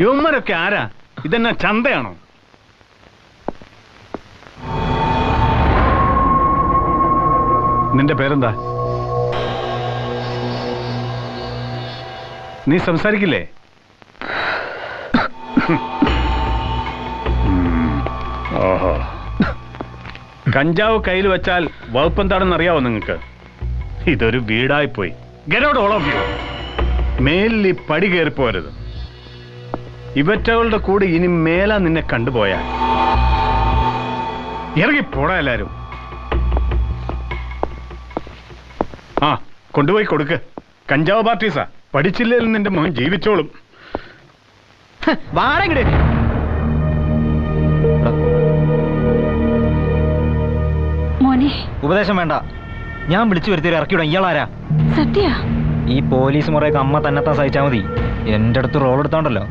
യുവന്മാരൊക്കെ ആരാ? ഇതെന്നാ ചന്തയാണോ? നിന്റെ പേരെന്താ? നീ സംസാരിക്കില്ലേ? കഞ്ചാവ് കയ്യിൽ വെച്ചാൽ വകുപ്പെന്താണെന്ന് അറിയാവോ നിങ്ങൾക്ക് ഇതൊരു വീടായിപ്പോയി. ഗരോട് ഓൾ ഓഫ് യു മേലിൽ പടി പടി കയറിപ്പോരുത് ഇവറ്റകളുടെ കൂടെ ഇനി മേല നിന്നെ കണ്ടുപോയാൽ ഇറങ്ങി പോടാ എല്ലാരും. ആ കൊണ്ടുപോയി കൊടുക്ക്. കഞ്ചാവ് പാർട്ടീസാ. പഠിച്ചില്ലെങ്കിൽ നിന്റെ മോൻ ജീവിച്ചോളും. വാടങ്ങട് മോനെ. ഉപദേശം വേണ്ട. ഞാൻ വിളിച്ചു വരുത്തി ഇറക്കിവിടാം ഇയാളാരാ സത്യ? ഈ പോലീസ് മുറയൊക്കെ അമ്മ തന്നെത്താൻ സഹിച്ചാൽ മതി. എന്റെ അടുത്ത് റോൾ എടുത്തോണ്ടല്ലോ.